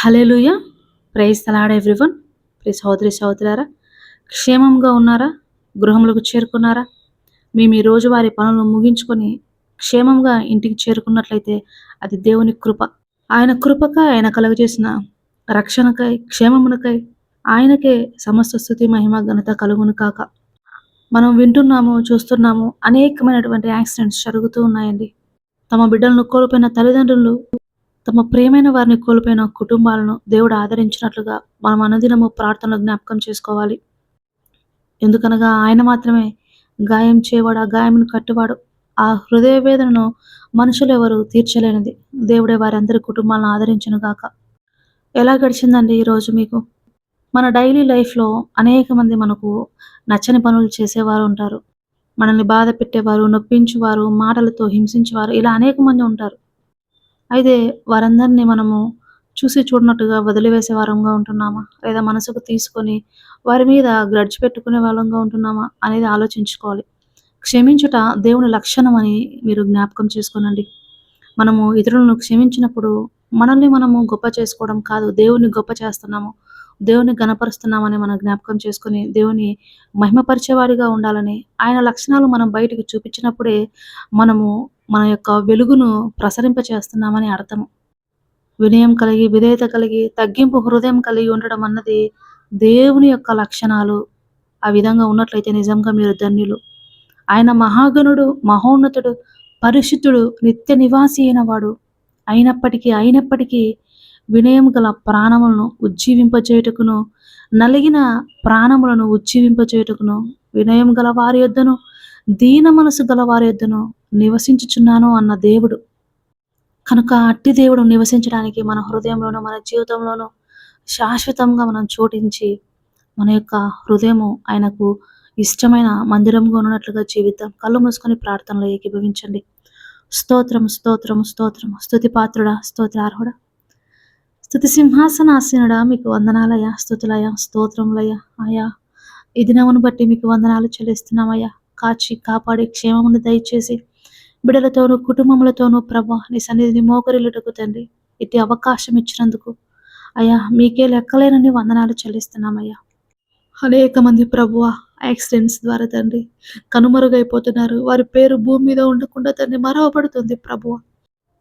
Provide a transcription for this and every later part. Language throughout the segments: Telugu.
Hallelujah praise the Lord everyone. Pre సహోదరి సహోదరారా క్షేమంగా ఉన్నారా? గృహములకు చేరుకున్నారా? మీ మీ రోజువారీ పనులు ముగించుకొని క్షేమంగా ఇంటికి చేరుకున్నట్లయితే అది దేవుని కృప. ఆయన కృపకై ఆయన కలుగజేసిన రక్షణకై క్షేమమునకై ఆయనకే సమస్త స్థుతి మహిమ ఘనత కలుగును కాక. మనం వింటున్నాము చూస్తున్నాము అనేకమైనటువంటి యాక్సిడెంట్స్ జరుగుతూ ఉన్నాయండి. తమ బిడ్డలను కోల్పోయిన తల్లిదండ్రులు తమ ప్రియమైన వారిని కోల్పోయిన కుటుంబాలను దేవుడు ఆదరించినట్లుగా మనం అనుదినము ప్రార్థనలు జ్ఞాపకం చేసుకోవాలి. ఎందుకనగా ఆయన మాత్రమే గాయం చేయవాడు ఆ గాయమును కట్టువాడు ఆ హృదయ వేదనను మనుషులు ఎవరు తీర్చలేనిది. దేవుడే వారి అందరి కుటుంబాలను ఆదరించను గాక. ఎలా గడిచిందండి ఈరోజు మీకు? మన డైలీ లైఫ్లో అనేక మంది మనకు నచ్చని పనులు చేసేవారు ఉంటారు. మనల్ని బాధ పెట్టేవారు నొప్పించేవారు మాటలతో హింసించేవారు ఇలా అనేక మంది ఉంటారు. అయితే వారందరినీ మనము చూసి చూడనట్టుగా వదిలివేసే వారంగా ఉంటున్నామా? లేదా మనసుకు తీసుకొని వారి మీద గ్రడ్జ్ పెట్టుకునే వాళ్ళంగా ఉంటున్నామా అనేది ఆలోచించుకోవాలి. క్షమించుట దేవుని లక్షణం అని మీరు జ్ఞాపకం చేసుకోనండి. మనము ఇతరులను క్షమించినప్పుడు మనల్ని మనము గొప్ప చేసుకోవడం కాదు దేవుని గొప్ప చేస్తున్నాము దేవుని గణపరుస్తున్నామని మనం జ్ఞాపకం చేసుకుని దేవుని మహిమపరిచేవాడిగా ఉండాలని ఆయన లక్షణాలు మనం బయటికి చూపించినప్పుడే మనము మన యొక్క వెలుగును ప్రసరింప చేస్తున్నామని అర్థము వినయం కలిగి విధేయత కలిగి తగ్గింపు హృదయం కలిగి ఉండడం అన్నది దేవుని యొక్క లక్షణాలు. ఆ విధంగా ఉన్నట్లయితే నిజంగా మీరు ధన్యులు. ఆయన మహాగణుడు మహోన్నతుడు పరిశుద్ధుడు నిత్య నివాసి అయిన వాడు. అయినప్పటికీ అయినప్పటికీ వినయం గల ప్రాణములను ఉజ్జీవింపచేయుటకును నలిగిన ప్రాణములను ఉజ్జీవింపచేయుటకును వినయం గల వారి యొద్దను దీన మనసు గల వారి నివసించుచున్నాను అన్న దేవుడు. కనుక అట్టి దేవుడు నివసించడానికి మన హృదయంలోనూ మన జీవితంలోనూ శాశ్వతంగా మనం చోటించి మన యొక్క హృదయము ఆయనకు ఇష్టమైన మందిరంగా ఉన్నట్లుగా జీవితం కళ్ళు మూసుకొని ప్రార్థనలో ఏకీభవించండి. స్తోత్రం స్తోత్రం స్తోత్రం. స్థుతి పాత్రుడా స్తోత్రార్హుడా స్థుతి సింహాసనాసీనుడా మీకు వందనాలయ స్థుతులయ స్తోత్రములయ ఆయా ఈ దినమును బట్టి మీకు వందనాలు చెల్లిస్తున్నామయ్యా. కాచి కాపాడి క్షేమమును దయచేసి బిడలతోనూ కుటుంబములతోనూ ప్రభా నీ సన్నిధిని మోకరిల్లుటకు తండ్రి ఇట్టి అవకాశం ఇచ్చినందుకు. అయ్యా మీకే లెక్కలేనని వందనాలు చెల్లిస్తున్నామయ్యా. అనేక మంది ప్రభువ యాక్సిడెంట్స్ ద్వారా తండ్రి కనుమరుగైపోతున్నారు. వారి పేరు భూమి మీద ఉండకుండా తండ్రి మరవబడుతుంది ప్రభువ.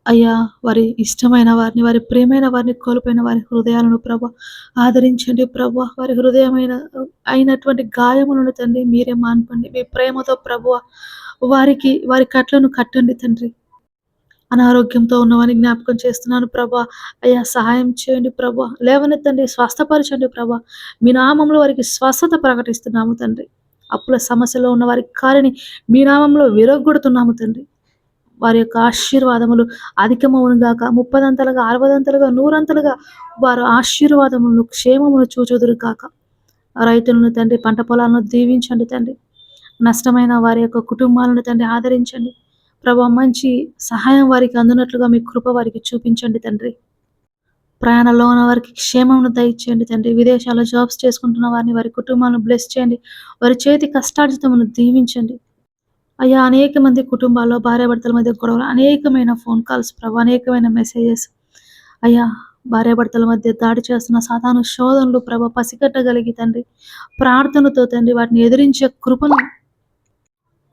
అయ్యా వారి ఇష్టమైన వారిని వారి ప్రేమైన వారిని కోల్పోయిన వారి హృదయాలను ప్రభ ఆదరించండి ప్రభు. వారి హృదయమైన అయినటువంటి గాయములను తండ్రి మీరే మాన్పండి. మీ ప్రేమతో ప్రభు వారికి వారి కట్లను కట్టండి తండ్రి. అనారోగ్యంతో ఉన్నవారిని జ్ఞాపకం చేస్తున్నాను ప్రభా. అయ్యా సహాయం చేయండి ప్రభా. లేవనెత్తండి స్వస్థపరచండి ప్రభా. మీ నామంలో వారికి స్వస్థత ప్రకటిస్తున్నాము తండ్రి. అప్పుల సమస్యలో ఉన్న వారి కారిని మీ నామంలో విరగొడుతున్నాము తండ్రి. వారి యొక్క ఆశీర్వాదములు అధికమవునుగాక ముప్పదంతలుగా అరవదంతలుగా నూరంతలుగా వారు ఆశీర్వాదములను క్షేమమును చూచుదురు కాక రైతులను తండ్రి పంట పొలాలను దీవించండి తండ్రి. నష్టమైన వారి యొక్క కుటుంబాలను తండ్రి ఆదరించండి. ప్రభా మంచి సహాయం వారికి అందినట్లుగా మీ కృప వారికి చూపించండి తండ్రి. ప్రయాణంలో ఉన్న వారికి క్షేమమును దయచేయండి తండ్రి. విదేశాల్లో జాబ్స్ చేసుకుంటున్న వారిని వారి కుటుంబాలను బ్లెస్ చేయండి. వారి చేతి కష్టార్జితమును దీవించండి. అయ్యా అనేక మంది కుటుంబాల్లో భార్యాభర్తల మధ్య గొడవలు అనేకమైన ఫోన్ కాల్స్ ప్రభా అనేకమైన మెసేజెస్ అయ్యా భార్యాభర్తల మధ్య దాడి చేస్తున్న సాధారణ శోధనలు ప్రభ పసిగట్టగలిగి తండ్రి ప్రార్థనతో తండ్రి వాటిని ఎదిరించే కృపను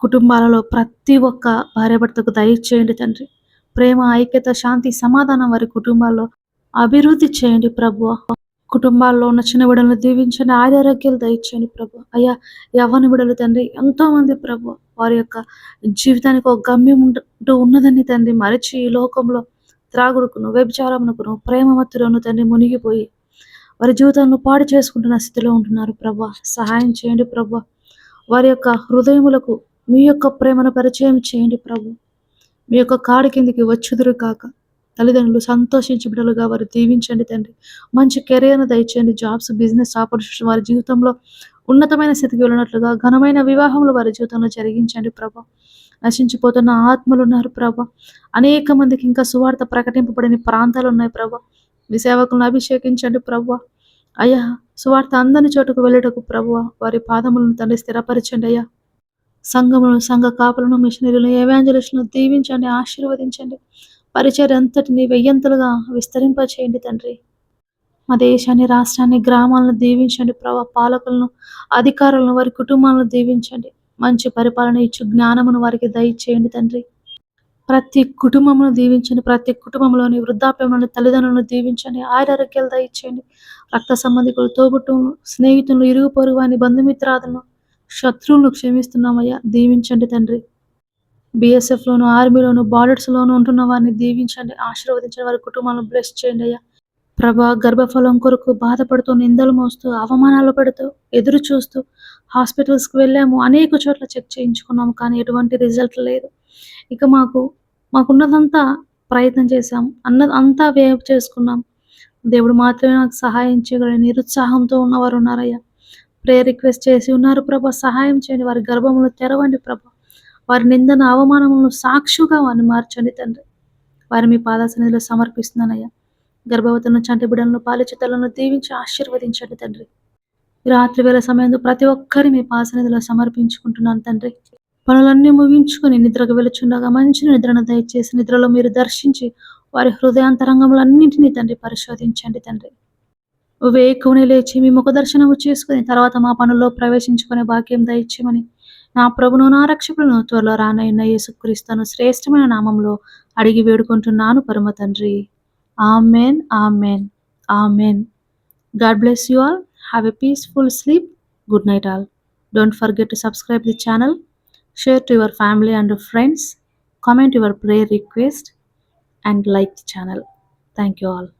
కుటుంబాలలో ప్రతి ఒక్క భార్యాభర్తకు దయచేయండి తండ్రి. ప్రేమ ఐక్యత శాంతి సమాధానం వారి కుటుంబాల్లో అభివృద్ధి చేయండి ప్రభు. కుటుంబాల్లో ఉన్న చిన్న బిడ్డలను దీవించండి ఆరోగ్యాలు దయచేయండి ప్రభు. అయ్యా యవ్వన బిడలు తండ్రి ఎంతో మంది ప్రభు వారి యొక్క జీవితానికి ఒక గమ్యం ఉంటూ ఉన్నదని తండ్రి మరచి ఈ లోకంలో త్రాగుడుకును వ్యభిచారమునకును ప్రేమమత్తులను తండ్రి మునిగిపోయి వారి జీవితాలను పాడు చేసుకుంటున్న స్థితిలో ఉంటున్నారు ప్రభా. సహాయం చేయండి ప్రభా. వారి యొక్క హృదయములకు మీ యొక్క ప్రేమను పరిచయం చేయండి ప్రభు. మీ యొక్క కాడి కిందికి వచ్చుదురు కాక తల్లిదండ్రులు సంతోషించి బిడ్డలుగా వారు దీవించండి తండ్రి. మంచి కెరీర్ను దయచేయండి. జాబ్స్ బిజినెస్ ఆపర్చునిటీ వారి జీవితంలో ఉన్నతమైన స్థితికి వెళ్ళినట్లుగా ఘనమైన వివాహములు వారి జీవితంలో జరిగించండి ప్రభా. నశించిపోతున్న ఆత్మలు ఉన్నారు ప్రభా. అనేక మందికి ఇంకా సువార్త ప్రకటింపబడిన ప్రాంతాలు ఉన్నాయి ప్రభా. మీ సేవకులను అభిషేకించండి ప్రభా. అయ్యా సువార్త అందని చోటుకు వెళ్ళటకు ప్రభు వారి పాదములను తండ్రి స్థిరపరచండి అయ్యా. సంఘములను సంఘ కాపులను మిషనరీలను ఏవాంజలిస్టులను దీవించండి ఆశీర్వదించండి. పరిచయ అంతటిని వెయ్యంతలుగా విస్తరింపచేయండి తండ్రి. మా దేశాన్ని రాష్ట్రాన్ని గ్రామాలను దీవించండి ప్రభా. పాలకులను అధికారులను వారి కుటుంబాలను దీవించండి. మంచి పరిపాలన ఇచ్చు జ్ఞానమును వారికి దయచేయండి తండ్రి. ప్రతి కుటుంబమును దీవించండి ప్రతి కుటుంబంలోని వృద్ధాప్యంలోని తల్లిదండ్రులను దీవించండి. ఆరోగ్యాలు దయచేయండి. రక్త సంబంధికులు తోబుట్టువులు స్నేహితులు ఇరుగు పొరుగు అని బంధుమిత్రాదులను శత్రువులను క్షమిస్తున్నామయ్యా. దీవించండి తండ్రి. బీఎస్ఎఫ్లోను ఆర్మీలోను బార్డర్స్లోను ఉంటున్న వారిని దీవించండి. ఆశీర్వదించండి వారి కుటుంబాలను బ్లెస్ చేయండి అయ్యా. ప్రభా గర్భఫలం కొరకు బాధపడుతూ నిందలు మోస్తూ అవమానాలు పెడుతూ ఎదురు చూస్తూ హాస్పిటల్స్కి వెళ్ళాము. అనేక చోట్ల చెక్ చేయించుకున్నాము కానీ ఎటువంటి రిజల్ట్ లేదు. ఇక మాకు మాకున్నదంతా ప్రయత్నం చేశాం అన్న అంతా వేవ్ చేసుకున్నాం. దేవుడు మాత్రమే నాకు సహాయం చేయగలడు. నిరుత్సాహంతో ఉన్నవారు ఉన్నారయ్యా. ప్రేయర్ రిక్వెస్ట్ చేసి ఉన్నారు ప్రభా. సహాయం చేయండి. వారి గర్భములు తెరవండి ప్రభా. వారి నిందన అవమానములను సాక్షుగా వారిని మార్చండి తండ్రి. వారి మీ పాద సమర్పిస్తున్నానయ్యా. గర్భవతులను చంటి బిడ్డలను పాలిచితలను దీవించి ఆశీర్వదించండి తండ్రి. రాత్రి వేళ సమయంలో ప్రతి ఒక్కరి మీ పాసనిధిలో సమర్పించుకుంటున్నాను తండ్రి. పనులన్నీ ముగించుకొని నిద్రకు వెలుచుండగా మంచి నిద్రను దయచేసి నిద్రలో మీరు దర్శించి వారి హృదయాంతరంగములన్నింటినీ తండ్రి పరిశోధించండి తండ్రి. వేకుని లేచి మీ ముఖ దర్శనము చేసుకుని తర్వాత మా పనుల్లో ప్రవేశించుకునే భాగ్యం దయచేయమని నా ప్రభును నా రక్షకులను త్వరలో రానైన యేసుక్రీస్తును శ్రేష్టమైన నామంలో అడిగి వేడుకుంటున్నాను పరమ తండ్రి. Amen, Amen, Amen. God bless you all. Have a peaceful sleep. Good night, all. Don't forget to subscribe the channel, share to your family and friends, comment your prayer request, and like the channel. Thank you all.